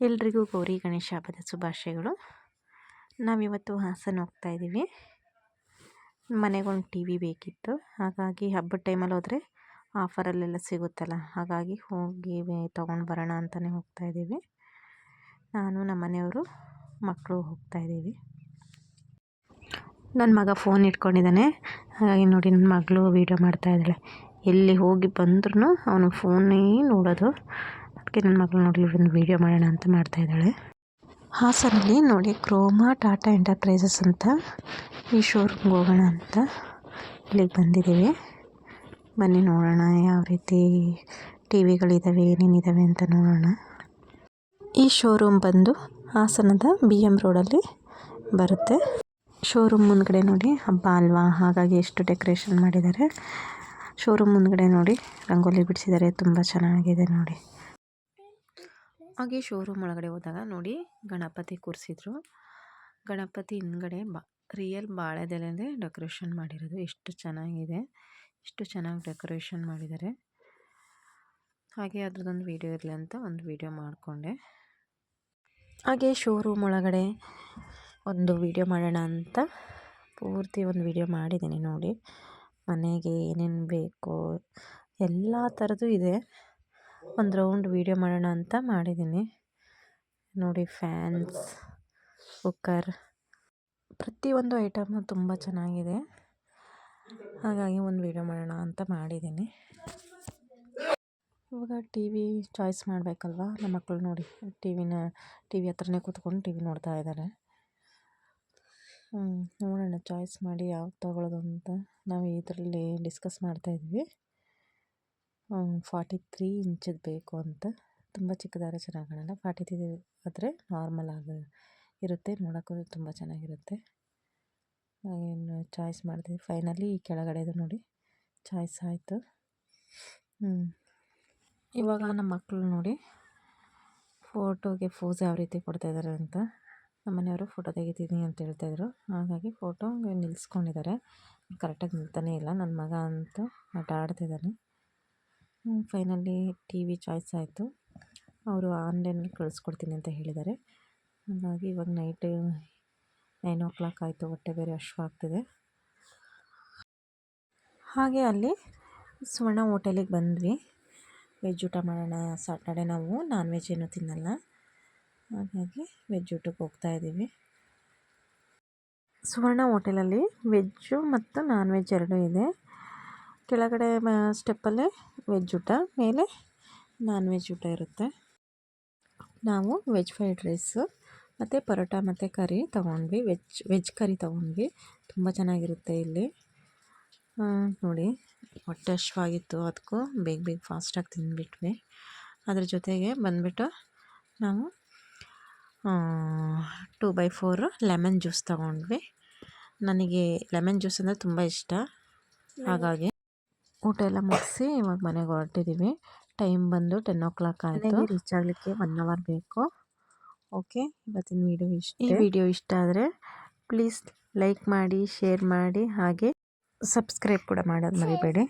ಎಲ್ರಿಗೂ ಗೌರಿ ಗಣೇಶ ಹಬ್ಬದ ಶುಭಾಶಯಗಳು. ನಾವಿವತ್ತು ಹಾಸನ ಹೋಗ್ತಾ ಇದ್ದೀವಿ. ಮನೆಗೊಂದು ಟಿ ವಿ ಬೇಕಿತ್ತು. ಹಾಗಾಗಿ ಹಬ್ಬದ ಟೈಮಲ್ಲಿ ಹೋದರೆ ಆಫರಲ್ಲೆಲ್ಲ ಸಿಗುತ್ತಲ್ಲ. ಹಾಗಾಗಿ ಹೋಗಿ ತೊಗೊಂಡು ಬರೋಣ ಅಂತಲೇ ಹೋಗ್ತಾ ಇದ್ದೀವಿ. ನಾನು, ನಮ್ಮ ಮನೆಯವರು, ಮಕ್ಕಳು ಹೋಗ್ತಾ ಇದ್ದೀವಿ. ನನ್ನ ಮಗ ಫೋನ್ ಇಟ್ಕೊಂಡಿದ್ದಾನೆ. ಹಾಗಾಗಿ ನೋಡಿ ನನ್ನ ಮಗಳು ವೀಡಿಯೋ ಮಾಡ್ತಾ ಇದ್ದಾಳೆ. ಎಲ್ಲಿ ಹೋಗಿ ಬಂದ್ರೂ ಅವನು ಫೋನೇ ನೋಡೋದು. ಅದಕ್ಕೆ ನನ್ನ ಮಗಳು ನೋಡಿ ಒಂದು ವೀಡಿಯೋ ಮಾಡೋಣ ಅಂತ ಮಾಡ್ತಾ ಇದ್ದಾಳೆ. ಹಾಸನಲ್ಲಿ ನೋಡಿ, ಕ್ರೋಮಾ, ಟಾಟಾ ಎಂಟರ್ಪ್ರೈಸಸ್ ಅಂತ, ಈ ಶೋರೂಮ್ಗೆ ಹೋಗೋಣ ಅಂತ ಇಲ್ಲಿಗೆ ಬಂದಿದ್ದೀವಿ. ಬನ್ನಿ ನೋಡೋಣ, ಯಾವ ರೀತಿ ಟಿ ವಿಗಳಿದ್ದಾವೆ ಏನೇನಿದ್ದಾವೆ ಅಂತ ನೋಡೋಣ. ಈ ಶೋರೂಮ್ ಬಂದು ಹಾಸನದ ಬಿ ಎಂ ರೋಡಲ್ಲಿ ಬರುತ್ತೆ. ಶೋರೂಮ್ ಮುಂದ್ಗಡೆ ನೋಡಿ, ಹಬ್ಬ ಅಲ್ವಾ, ಹಾಗಾಗಿ ಎಷ್ಟು ಡೆಕೋರೇಷನ್ ಮಾಡಿದ್ದಾರೆ. ಶೋರೂಮ್ ಮುಂದ್ಗಡೆ ನೋಡಿ, ರಂಗೋಲಿ ಬಿಡಿಸಿದ್ದಾರೆ, ತುಂಬ ಚೆನ್ನಾಗಿದೆ ನೋಡಿ. ಹಾಗೆ ಶೋರೂಮ್ ಒಳಗಡೆ ಹೋದಾಗ ನೋಡಿ ಗಣಪತಿ ಕೂರಿಸಿದ್ರು. ಗಣಪತಿ ಹಿಂದ್ಗಡೆ ಬಾ ರಿಯಲ್ ಬಾಳೆದೆಲೆನೇ ಡೆಕೋರೇಷನ್ ಮಾಡಿರೋದು. ಎಷ್ಟು ಚೆನ್ನಾಗಿದೆ. ಎಷ್ಟು ಚೆನ್ನಾಗಿ ಡೆಕೋರೇಷನ್ ಮಾಡಿದ್ದಾರೆ. ಹಾಗೆ ಅದ್ರದ್ದೊಂದು ವೀಡಿಯೋ ಇರಲಿ ಅಂತ ಒಂದು ವೀಡಿಯೋ ಮಾಡಿಕೊಂಡೆ. ಹಾಗೆ ಶೋರೂಮ್ ಒಳಗಡೆ ಒಂದು ವೀಡಿಯೋ ಮಾಡೋಣ ಅಂತ ಪೂರ್ತಿ ಒಂದು ವೀಡಿಯೋ ಮಾಡಿದ್ದೀನಿ ನೋಡಿ. ಮನೆಗೆ ಏನೇನು ಬೇಕೋ, ಎಲ್ಲ ಥರದ್ದು ಇದೆ. ಒಂದು ರೌಂಡ್ ವೀಡಿಯೋ ಮಾಡೋಣ ಅಂತ ಮಾಡಿದ್ದೀನಿ. ನೋಡಿ ಫ್ಯಾನ್ಸ್, ಕುಕ್ಕರ್, ಪ್ರತಿಯೊಂದು ಐಟಮು ತುಂಬ ಚೆನ್ನಾಗಿದೆ. ಹಾಗಾಗಿ ಒಂದು ವೀಡಿಯೋ ಮಾಡೋಣ ಅಂತ ಮಾಡಿದ್ದೀನಿ. ಇವಾಗ ಟಿ ವಿ ಚಾಯ್ಸ್ ಮಾಡಬೇಕಲ್ವ? ನಮ್ಮ ಮಕ್ಕಳು ನೋಡಿ ಟಿ ವಿನ ಟಿ ವಿ ಹತ್ರನೇ ಕೂತ್ಕೊಂಡು ಟಿ ವಿ ನೋಡ್ತಾ ಇದ್ದಾರೆ. ನೋಡೋಣ ಚಾಯ್ಸ್ ಮಾಡಿ ಯಾವ್ದು ತೊಗೊಳ್ಳೋದು ಅಂತ. ನಾವು ಇದರಲ್ಲಿ ಡಿಸ್ಕಸ್ ಮಾಡ್ತಾಯಿದ್ವಿ ಫಾರ್ಟಿ ತ್ರೀ ಇಂಚದ್ದು ಬೇಕು ಅಂತ. ತುಂಬ ಚಿಕ್ಕದಾದ್ರೆ ಚೆನ್ನಾಗಿ ಫಾರ್ಟಿ ತ್ರೀ ಆದರೆ ನಾರ್ಮಲ್ ಆಗಿ ಇರುತ್ತೆ, ನೋಡೋಕ್ಕೂ ತುಂಬ ಚೆನ್ನಾಗಿರುತ್ತೆ. ಏನು ಚಾಯ್ಸ್ ಮಾಡಿದ್ವಿ ಫೈನಲಿ ಈ ಕೆಳಗಡೆದು ನೋಡಿ ಚಾಯ್ಸ್ ಆಯಿತು. ಇವಾಗ ನಮ್ಮ ಮಕ್ಕಳು ನೋಡಿ ಫೋಟೋಗೆ ಫೋಸ್ ಯಾವ ರೀತಿ ಕೊಡ್ತಾಯಿದ್ದಾರೆ ಅಂತ. ನಮ್ಮ ಮನೆಯವರು ಫೋಟೋ ತೆಗಿತೀನಿ ಅಂತ ಹೇಳ್ತಾಯಿದ್ರು ಹಾಗಾಗಿ ಫೋಟೋ ನಿಲ್ಲಿಸ್ಕೊಂಡಿದ್ದಾರೆ ಕರೆಕ್ಟಾಗಿ ನಿಲ್ತಾನೇ ಇಲ್ಲ, ನನ್ನ ಮಗ ಅಂತೂ ಆಟ ಆಡ್ತಿದ್ದಾನೆ. ಫೈನಲಿ ಟಿ ವಿ ಚಾಯ್ಸ್ ಆಯಿತು. ಅವರು ಆನ್ಲೈನಲ್ಲಿ ಕಳಿಸ್ಕೊಡ್ತೀನಿ ಅಂತ ಹೇಳಿದ್ದಾರೆ. ಹಾಗಾಗಿ ಇವಾಗ ನೈಟ್ ನೈನ್ ಓ ಕ್ಲಾಕ್ ಆಯಿತು, ಹೊಟ್ಟೆ ಬೇರೆ ಆಗ್ತಿದೆ. ಹಾಗೆ ಅಲ್ಲಿ ಸುವರ್ಣ ಹೋಟೆಲಿಗೆ ಬಂದ್ವಿ. ವೆಜ್ ಊಟ ಮಾಡೋಣ, ಸಾಟರ್ಡೆ ನಾವು ನಾನ್ ವೆಜ್ ಏನೂ ತಿನ್ನಲ್ಲ. ಹಾಗಾಗಿ ವೆಜ್ ಊಟಕ್ಕೆ ಹೋಗ್ತಾ ಇದ್ದೀವಿ. ಸುವರ್ಣ ಹೋಟೆಲಲ್ಲಿ ವೆಜ್ಜು ಮತ್ತು ನಾನ್ ವೆಜ್ ಎರಡೂ ಇದೆ. ಕೆಳಗಡೆ ಸ್ಟೆಪ್ಪಲ್ಲೇ ವೆಜ್ ಊಟ, ಮೇಲೆ ನಾನ್ ವೆಜ್ ಊಟ ಇರುತ್ತೆ. ನಾವು ವೆಜ್ ಫ್ರೈಡ್ ರೈಸು ಮತ್ತು ಪರೋಟ, ಮತ್ತು ಕರಿ ತೊಗೊಂಡ್ವಿ. ವೆಜ್ ವೆಜ್ ಕರಿ ತೊಗೊಂಡ್ವಿ. ತುಂಬ ಚೆನ್ನಾಗಿರುತ್ತೆ ಇಲ್ಲಿ. ನೋಡಿ, ಹೊಟ್ಟೆ ಹಶ್ವಾಗಿತ್ತು ಅದಕ್ಕೂ ಬೇಗ ಬೇಗ ಫಾಸ್ಟಾಗಿ ತಿಂದುಬಿಟ್ವಿ. ಅದ್ರ ಜೊತೆಗೆ ಬಂದುಬಿಟ್ಟು ನಾವು two by four lemon juice ತೊಗೊಂಡ್ವಿ. ನನಗೆ ಲೆಮನ್ ಜ್ಯೂಸ್ ಅಂದರೆ ತುಂಬ ಇಷ್ಟ. ಹಾಗಾಗಿ ಊಟ ಎಲ್ಲ ಮುಗಿಸಿ ಇವಾಗ ಮನೆಗೆ ಹೊರಟಿದ್ದೀವಿ ಟೈಮ್ ಬಂದು ಟೆನ್ ಓ ಕ್ಲಾಕ್ ಆಯಿತು ರೀಚ್ ಆಗಲಿಕ್ಕೆ ಒನ್ ಅವರ್ ಬೇಕು. ಓಕೆ ಇವತ್ತಿನ ವಿಡಿಯೋ ಇಷ್ಟ. ಈ ವಿಡಿಯೋ ಇಷ್ಟ ಆದರೆ ಪ್ಲೀಸ್ ಲೈಕ್ ಮಾಡಿ ಶೇರ್ ಮಾಡಿ ಹಾಗೆ ಸಬ್ಸ್ಕ್ರೈಬ್ ಕೂಡ ಮಾಡೋದು ಮರಿಬೇಡಿ.